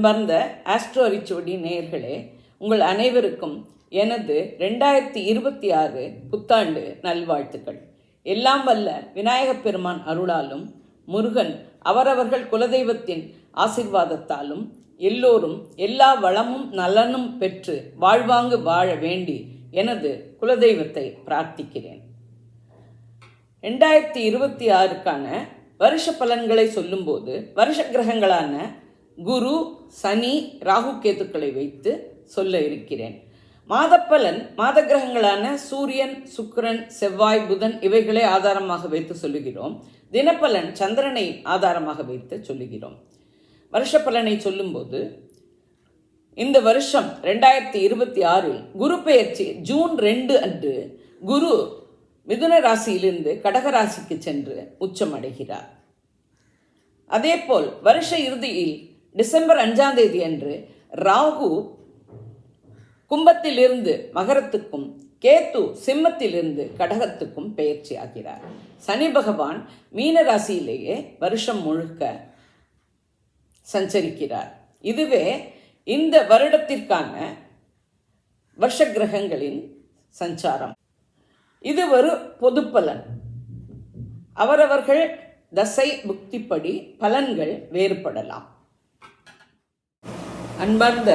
அன்பார்ந்த ஆஸ்ட்ரோ அரிச்சுவடி நேயர்களே உங்கள் அனைவருக்கும் எனது ரெண்டாயிரத்தி இருபத்தி ஆறு புத்தாண்டு நல்வாழ்த்துக்கள். எல்லாம் வல்ல விநாயகப் பெருமான் அருளாலும் முருகன் அவரவர்கள் குலதெய்வத்தின் ஆசிர்வாதத்தாலும் எல்லோரும் எல்லா வளமும் நலனும் பெற்று வாழ்வாங்கு வாழ வேண்டி எனது குலதெய்வத்தை பிரார்த்திக்கிறேன். ரெண்டாயிரத்தி இருபத்தி ஆறுக்கான வருஷ பலன்களை சொல்லும்போது வருஷ கிரகங்களான குரு சனி ராகு கேத்துக்களை வைத்து சொல்ல இருக்கிறேன். மாதப்பலன் மாத கிரகங்களான சூரியன் சுக்கிரன் செவ்வாய் புதன் இவைகளை ஆதாரமாக வைத்து சொல்லுகிறோம். தினப்பலன் சந்திரனை ஆதாரமாக வைத்து சொல்லுகிறோம். வருஷ பலனை சொல்லும்போது இந்த வருஷம் ரெண்டாயிரத்தி இருபத்தி ஆறில் குரு பெயர்ச்சி ஜூன் ரெண்டு அன்று குரு மிதுன ராசியிலிருந்து கடக ராசிக்கு சென்று உச்சமடைகிறார். அதேபோல் வருஷ இறுதியில் டிசம்பர் அஞ்சாம் தேதி அன்று ராகு கும்பத்திலிருந்து மகரத்துக்கும் கேத்து சிம்மத்திலிருந்து கடகத்துக்கும் பெயர்ச்சி ஆகிறார். சனி பகவான் மீன ராசியிலேயே வருஷம் முழுக்க சஞ்சரிக்கிறார். இதுவே இந்த வருடத்திற்கான வருஷ கிரகங்களின் சஞ்சாரம். இது ஒரு பொது பலன். அவரவர்கள் தசை புக்திப்படி பலன்கள் வேறுபடலாம். அன்பார்ந்த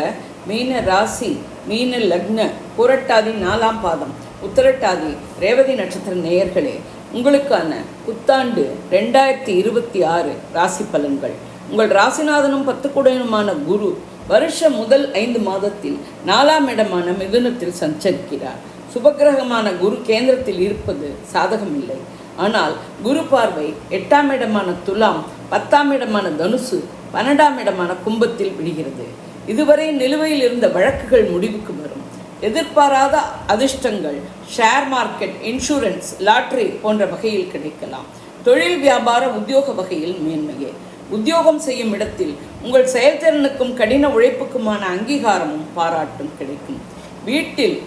மீன ராசி மீன லக்ன புரட்டாதி நாலாம் பாதம் உத்தரட்டாதி ரேவதி நட்சத்திர நேயர்களே உங்களுக்கான புத்தாண்டு ரெண்டாயிரத்தி இருபத்தி ஆறு ராசி பலன்கள். உங்கள் ராசிநாதனும் பத்துக்குடையனுமான குரு வருஷ முதல் ஐந்து மாதத்தில் நாலாம் இடமான மிதுனத்தில் சஞ்சரிக்கிறார். சுபக்கிரகமான குரு கேந்திரத்தில் இருப்பது சாதகமில்லை. ஆனால் குரு பார்வை எட்டாம் இடமான துலாம் பத்தாம் இடமான தனுசு பன்னெண்டாம் இடமான கும்பத்தில் விடுகிறது. இதுவரை நிலுவையில் இருந்த வழக்குகள் முடிவுக்கு வரும். எதிர்பாராத அதிர்ஷ்டங்கள் ஷேர் மார்க்கெட் இன்சூரன்ஸ் லாட்ரி போன்ற வகையில் கிடைக்கலாம். தொழில் வியாபார உத்தியோக வகையில் மேன்மையே. உத்தியோகம் செய்யும் இடத்தில் உங்கள் செயல்திறனுக்கும் கடின உழைப்புக்குமான அங்கீகாரமும் பாராட்டும் கிடைக்கும். வீட்டில்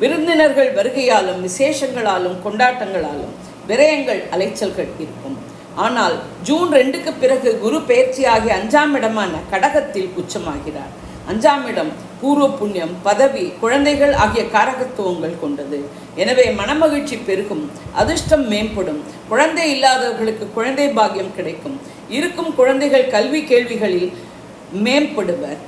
விருந்தினர்கள் வருகையாலும் விசேஷங்களாலும் கொண்டாட்டங்களாலும் விரயங்கள் அலைச்சல்கள் இருக்கும். ஆனால் ஜூன் ரெண்டுக்கு பிறகு குரு பெயர்ச்சியாகி அஞ்சாம் இடமான கடகத்தில் உச்சமாகிறார். அஞ்சாம் இடம் பூர்வ புண்ணியம் பதவி குழந்தைகள் ஆகிய காரகத்துவங்கள் கொண்டது. எனவே மனமகிழ்ச்சி பெருகும் அதிர்ஷ்டம் மேம்படும் குழந்தை இல்லாதவர்களுக்கு குழந்தை பாக்கியம் கிடைக்கும். இருக்கும் குழந்தைகள் கல்வி கேள்விகளில் மேம்படுவர்.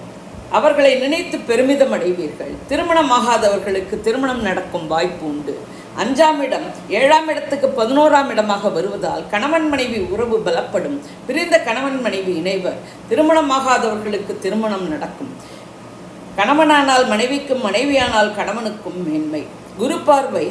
அவர்களை நினைத்து பெருமிதம் அடைவீர்கள். திருமணமாகாதவர்களுக்கு திருமணம் நடக்கும் வாய்ப்பு உண்டு. அஞ்சாம் இடம் ஏழாம் இடத்துக்கு பதினோராம் இடமாக வருவதால் கணவன் மனைவி உறவு பலப்படும். பிரிந்த கணவன் மனைவி இணைவர். திருமணமாகாதவர்களுக்கு திருமணம் நடக்கும். கணவனானால் மனைவிக்கும் மனைவியானால் கணவனுக்கும் மேன்மை. குரு பார்வை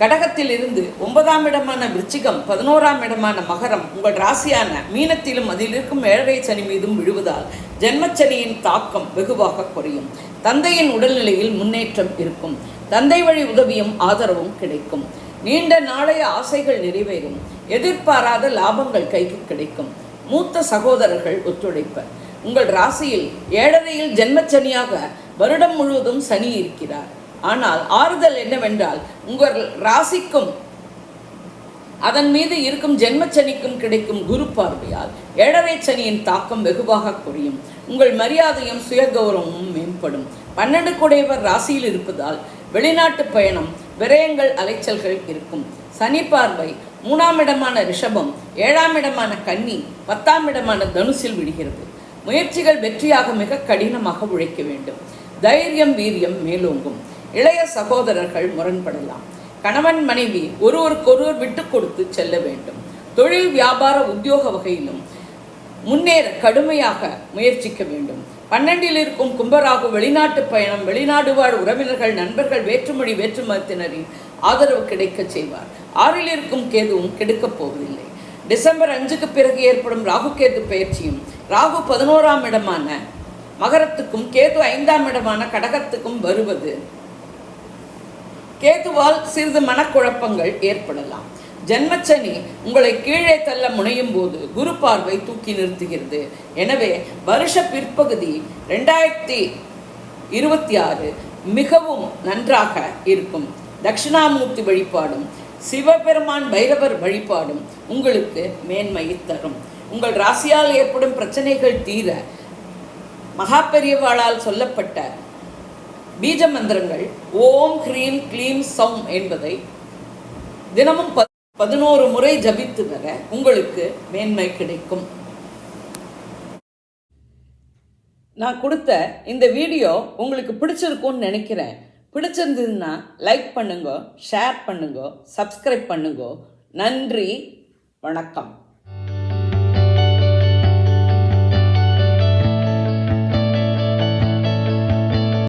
கடகத்தில் இருந்து ஒன்பதாம் இடமான விருச்சிகம் பதினோராம் இடமான மகரம் உங்கள் ராசியான மீனத்திலும் அதில் இருக்கும் ஏழரை சனி மீதும் விழுவதால் ஜென்மச்சனியின் தாக்கம் வெகுவாக குறையும். தந்தையின் உடல்நிலையில் முன்னேற்றம் இருக்கும். தந்தை வழி உதவியும் ஆதரவும் கிடைக்கும். நீண்ட நாளைய ஆசைகள் நிறைவேறும். எதிர்பாராத லாபங்கள் கைக்கு கிடைக்கும். மூத்த சகோதரர்கள் ஒத்துழைப்பர். உங்கள் ராசியில் ஏழரையில் ஜென்மச்சனியாக வருடம் முழுவதும் சனி இருக்கிறார். ஆனால் ஆறுதல் என்னவென்றால் உங்கள் ராசிக்கும் அதன் மீது இருக்கும் ஜென்மச்சனிக்கும் கிடைக்கும் குரு பார்வையால் ஏழரை சனியின் தாக்கம் வெகுவாக குறையும். உங்கள் மரியாதையும் சுயகௌரவமும் மேம்படும். பன்னெண்டு குடையவர் ராசியில் இருப்பதால் வெளிநாட்டு பயணம் விரயங்கள் அலைச்சல்கள் இருக்கும். சனி பார்வை மூணாம் இடமான ரிஷபம் ஏழாம் இடமான கன்னி பத்தாம் இடமான தனுசில் விடுகிறது. முயற்சிகள் வெற்றியாக மிக கடினமாக உழைக்க வேண்டும். தைரியம் வீரியம் மேலோங்கும். இளைய சகோதரர்கள் முரண்படலாம். கணவன் மனைவி ஒருவருக்கொருவர் விட்டு கொடுத்து செல்ல வேண்டும். தொழில் வியாபார உத்தியோக வகையிலும் முன்னேற கடுமையாக முயற்சிக்க வேண்டும். பன்னெண்டில் இருக்கும் கும்பராகு வெளிநாட்டு பயணம் வெளிநாடு வாழ் உறவினர்கள் நண்பர்கள் வேற்றுமொழி வேற்றுமதத்தினரின் ஆதரவு கிடைக்க செய்வார். ஆறில் இருக்கும் கேதுவும் கெடுக்கப் போவதில்லை. டிசம்பர் அஞ்சுக்கு பிறகு ஏற்படும் ராகு கேது பயிற்சியும் ராகு பதினோராம் இடமான மகரத்துக்கும் கேது ஐந்தாம் இடமான கடகத்துக்கும் வருவது கேதுவால் சிறிது மனக்குழப்பங்கள் ஏற்படலாம். ஜென்மச்சனி உங்களை கீழே தள்ள முனையும் போது குரு பார்வை தூக்கி நிறுத்துகிறது. எனவே வருஷ பிற்பகுதி ரெண்டாயிரத்தி இருபத்தி ஆறு மிகவும் நன்றாக இருக்கும். தட்சிணாமூர்த்தி வழிபாடும் சிவபெருமான் பைரவர் வழிபாடும் உங்களுக்கு மேன்மையை தரும். உங்கள் ராசியால் ஏற்படும் பிரச்சனைகள் தீர மகா பெரியவாளால் சொல்லப்பட்ட பீஜ மந்திரங்கள் ஓம் ஹ்ரீம் க்ளீம் சௌம் என்பதை தினமும் பதினோரு முறை ஜபித்து வர உங்களுக்கு மேன்மை கிடைக்கும். நான் கொடுத்த இந்த வீடியோ உங்களுக்கு பிடிச்சிருக்கும்னு நினைக்கிறேன். பிடிச்சிருந்ததுன்னா லைக் பண்ணுங்க ஷேர் பண்ணுங்க சப்ஸ்கிரைப் பண்ணுங்க. நன்றி வணக்கம்.